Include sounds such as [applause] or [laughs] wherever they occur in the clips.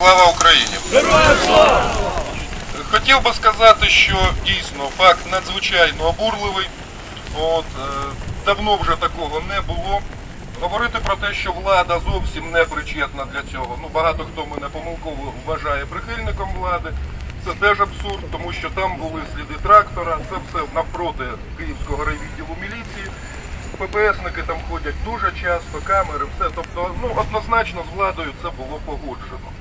Слава Україні! Хотів би сказати, що дійсно факт надзвичайно обурливий. От, е, давно вже такого не було. Говорити про те, що влада зовсім не причетна для цього. Ну, багато хто мене помилково вважає прихильником влади. Це теж абсурд, тому що там були сліди трактора, це все навпроти Київського райвідділу міліції. ППСники там ходять дуже часто, камери, все. Тобто, ну однозначно з владою це було погоджено.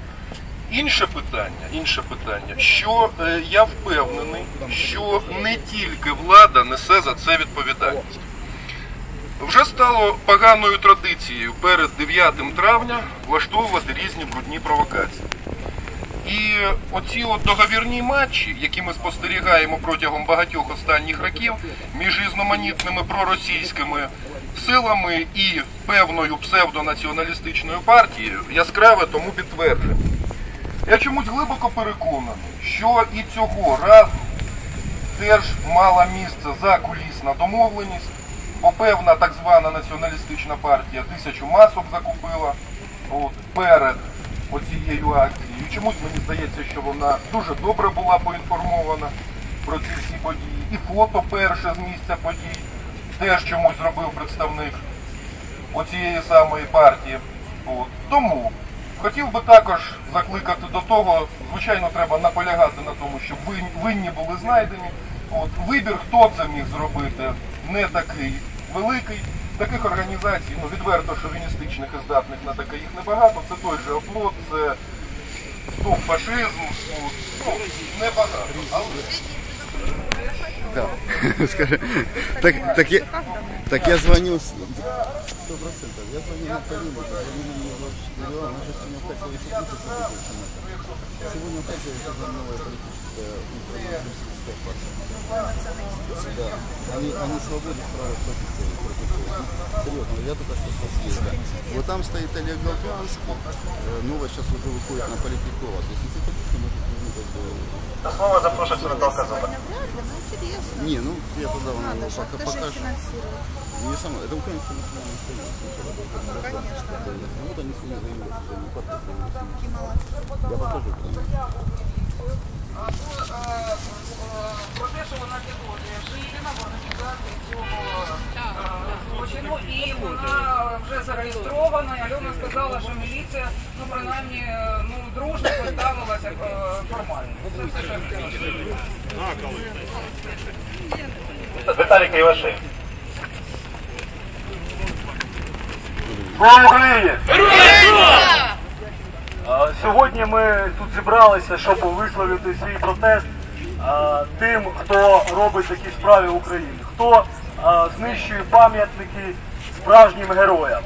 Інше питання, інше питання, що е, я впевнений, що не тільки влада несе за це відповідальність. Вже стало поганою традицією перед 9 травня влаштовувати різні брудні провокації. І оці от договірні матчі, які ми спостерігаємо протягом багатьох останніх років між різноманітними проросійськими силами і певною псевдонаціоналістичною партією, яскраве тому підтвердження. Я чомусь глибоко переконаний, що і цього разу теж мала місце закулісна домовленість, бо певна так звана націоналістична партія тисячу масок закупила от, перед оцією акцією. Чомусь мені здається, що вона дуже добре була поінформована про ці всі події. І фото перше з місця подій теж чомусь зробив представник оцієї самої партії. От. Тому хотів би також закликати до того, звичайно, треба наполягати на тому, щоб винні були знайдені. От. Вибір, хто це міг зробити, не такий великий. Таких організацій, ну відверто шовіністичних і здатних на таке їх небагато. Це той же оплот, це стоп фашизм, от. ну, небагато. Да. [laughs] Скажи, так, так, я, так я звонил... Сто процентов. Я звонил Наталину, позвонил мне Лева, она сегодня в Харькове Сегодня новая политическая информационная. Да. Они, они свободы права против Серьезно, я только что со съезда. Вот там стоит Олег Долганский, э, новость сейчас уже выходит на Политикова. То есть, если хотите, можете а До слова запрошується Наталка Казаба. Не, ну я тогда вам его пока покажу. Не сама, это украинская национальная. Конечно. Ну вот они сегодня заявились, что они Я покажу. Прямо. про те, що вона підозрює Жиліна в організації цього злочину, і вона вже зареєстрована. І Альона сказала, що міліція, ну принаймні, ну дружно поставилася формально. Це все, що я хотіла. Віталій Кривошеєв. Слава Україні! А, Сьогодні ми тут зібралися, щоб висловити свій протест а, тим, хто робить такі справи в Україні, хто а, знищує пам'ятники справжнім героям.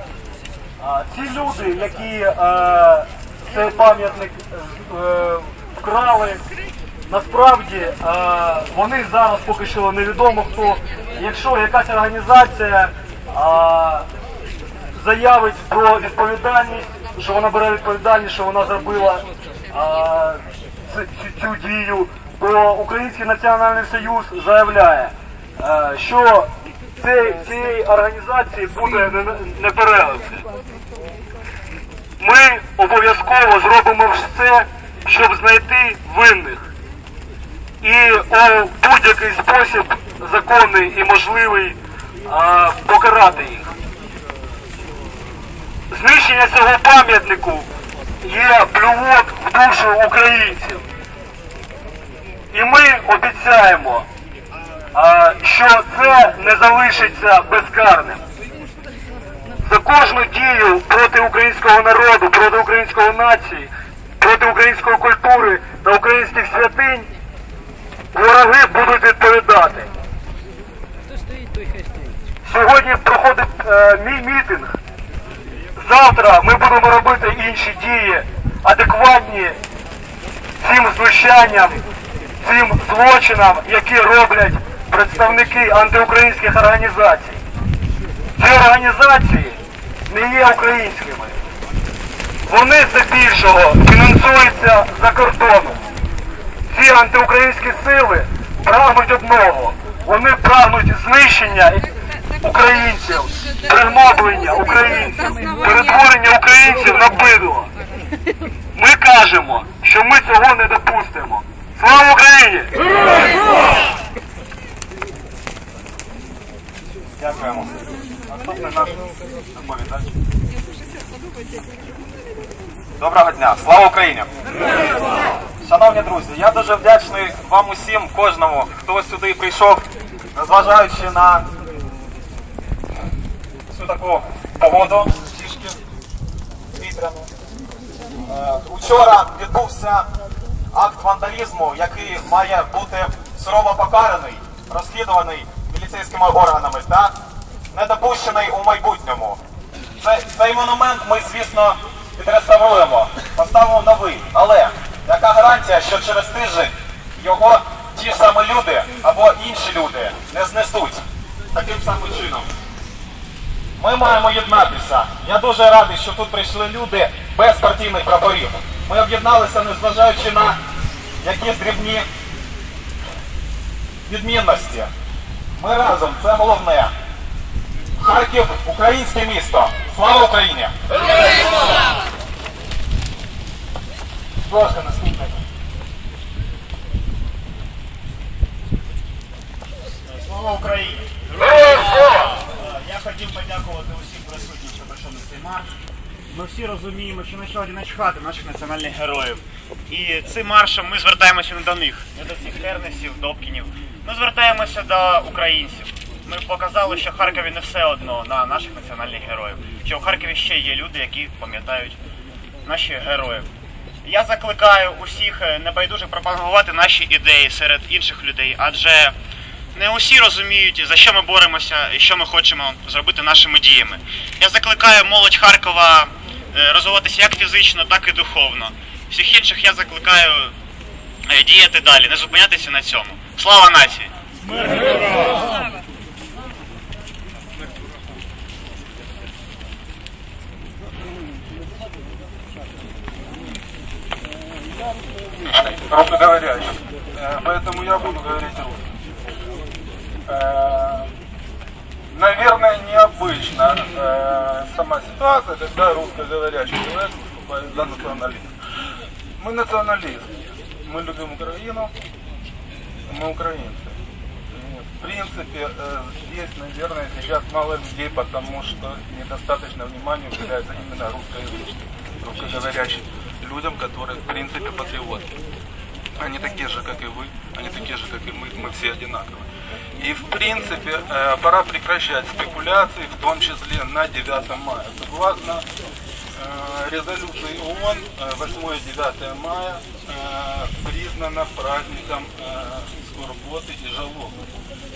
А, Ці люди, які а, цей пам'ятник е, вкрали, насправді а, вони зараз поки що невідомо хто. Якщо якась організація а, заявить про відповідальність, що вона бере відповідальність, що вона зробила а, цю, цю- дію, то Український національний союз заявляє, а, що цей, цієї організації буде не- непереливки. Ми обов'язково зробимо все, щоб знайти винних. І у будь-який спосіб законний і можливий а, покарати їх. Знищення цього пам'ятнику є плювок в душу українців. І ми обіцяємо, що це не залишиться безкарним. За кожну дію проти українського народу, проти української нації, проти української культури та українських святинь вороги будуть відповідати. Сьогодні проходить е, мій мітинг. Завтра ми будемо робити інші дії, адекватні цим знущанням, цим злочинам, які роблять представники антиукраїнських організацій. Ці організації не є українськими. Вони здебільшого фінансуються за кордоном. Ці антиукраїнські сили прагнуть одного. Вони прагнуть знищення українців, пригноблення українців, перетворення українців на бидло. Ми кажемо, що ми цього не допустимо. Слава Україні! Дякуємо. Доброго дня, слава Україні! Шановні друзі, я дуже вдячний вам усім, кожному, хто сюди прийшов, незважаючи на цю таку погоду, трішки вітряну. Е, Учора відбувся акт вандалізму, який має бути сурово покараний, розслідуваний міліцейськими органами та недопущений у майбутньому. Цей, цей монумент ми, звісно, відреставруємо, поставимо новий. Але яка гарантія, що через тиждень його ті ж самі люди або інші люди не знесуть таким самим чином? Ми маємо єднатися. Я дуже радий, що тут прийшли люди без партійних прапорів. Ми об'єдналися, незважаючи на якісь дрібні відмінності. Ми разом, це головне. Харків українське місто. Слава Україні! Ласка, наступне. Слава Україні! Подякувати усім присутнім, що прийшов на цей марш. Ми всі розуміємо, що насправді начхати наших національних героїв. І цим маршем ми звертаємося не до них, не до цих Кернесів, Добкінів. Ми звертаємося до українців. Ми показали, що в Харкові не все одно на наших національних героїв. Що в Харкові ще є люди, які пам'ятають наших героїв. Я закликаю усіх е, небайдуже пропагувати наші ідеї серед інших людей, адже не усі розуміють, за що ми боремося і що ми хочемо зробити нашими діями. Я закликаю молодь Харкова е, розвиватися як фізично, так і духовно. Всіх інших я закликаю е, діяти далі, не зупинятися на цьому. Слава нації! русскоговорящих. Э, Поэтому я буду говорить русским. Э, Наверное, необычно э, сама ситуация, когда русскоговорящий человек выступает за национализм. Мы националисты. Мы любим Украину. Мы украинцы. В принципе, э, здесь, наверное, сейчас мало людей, потому что недостаточно внимания уделяется именно русскоязычным, русскоговорящим людям, которые, в принципе, патриоты. Они такие же, как и вы, они такие же, как и мы, мы все одинаковые. И, в принципе, э, пора прекращать спекуляции, в том числе на 9 мая. Согласно э, резолюции ООН, э, 8 и 9 мая э, признано праздником скорботы и жалобы.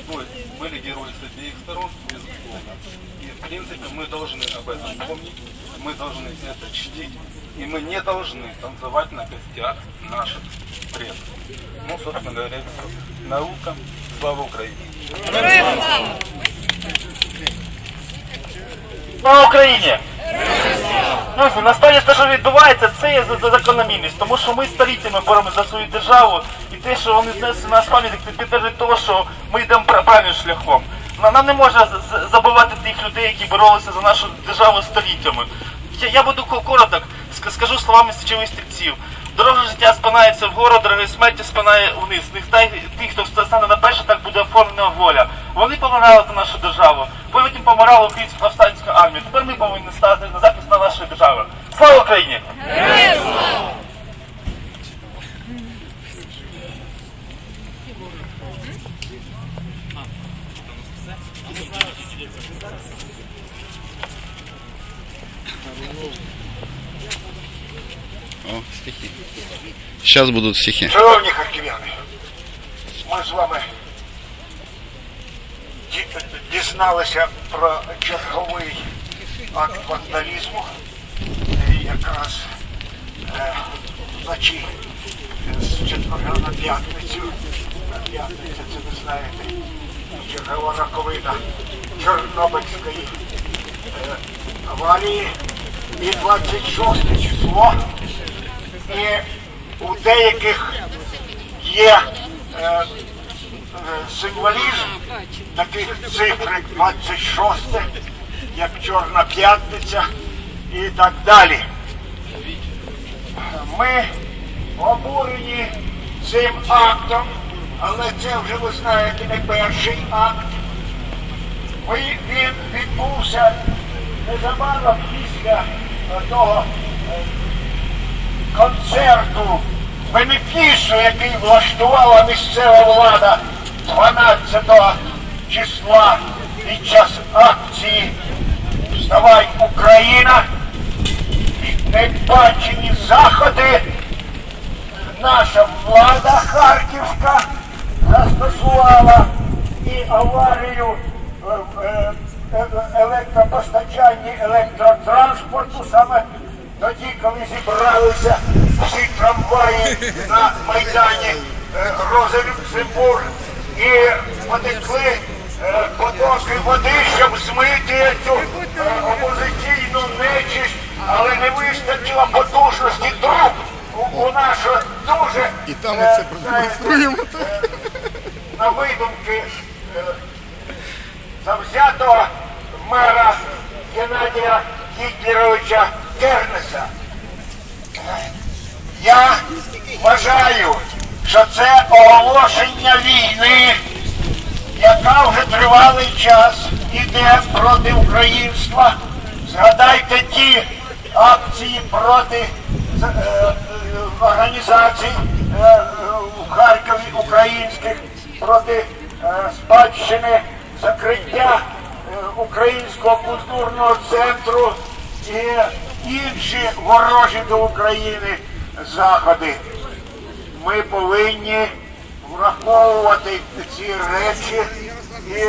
То есть были герои с обеих сторон, безусловно. И, в принципе, мы должны об этом помнить, мы должны это чтить, и мы не должны танцевать на костях наших предков. Ну, собственно говоря, все. Наука, слава Украине! Слава Україні! Друзі, насправді те, що відбувається, це є за- за закономірність, тому що ми століттями боремося за свою державу, і те, що вони знесли наш пам'ятник, це підтверджує того, що ми йдемо правильним шляхом. Нам не можна забувати тих людей, які боролися за нашу державу століттями. Я, я буду ко- короток, скажу словами січових стрільців. Дорога життя спинається вгору, дорога смерті спинає вниз. Нехай тих, хто стане на перше, так буде оформлена воля. Вони помирали за нашу державу, потім помирала українська повстанська армія. Тепер ми повинні стати на держави. Слава Україні! О, стихи. Сейчас будут стихи. Шановні харків'яни, ми з вами ді- дізналися про черговий акт вандалізму, і Якраз е, вночі з четверга на п'ятницю. На п'ятницю, це ви знаєте, чергова роковина Чорнобильської е, аварії. І 26 число. І у деяких є е, е, символізм таких цифр, як 26, як Чорна П'ятниця і так далі. Ми обурені цим актом, але це вже ви знаєте не перший акт. Він відбувся незабаром після того е, концерту бенефісу, який влаштувала місцева влада 12 числа під час акції Вставай Україна небачені заходи наша влада Харківська застосувала і аварію е, е, е, електропостачанні електротранспорту. Саме тоді, коли зібралися всі трамваї на Майдані Люксембург і потекли потоки води, щоб змити цю опозиційну нечисть, але не вистачило потужності труб у нашого дуже І там е, оце продемонструємо. на видумки е, завзятого мера Геннадія Гітлеровича Кернеса. Я вважаю, що це оголошення війни, яка вже тривалий час іде проти українства. Згадайте ті акції проти е, е, організацій е, в Харкові українських проти е, спадщини закриття е, Українського культурного центру і інші ворожі до України заходи. Ми повинні враховувати ці речі і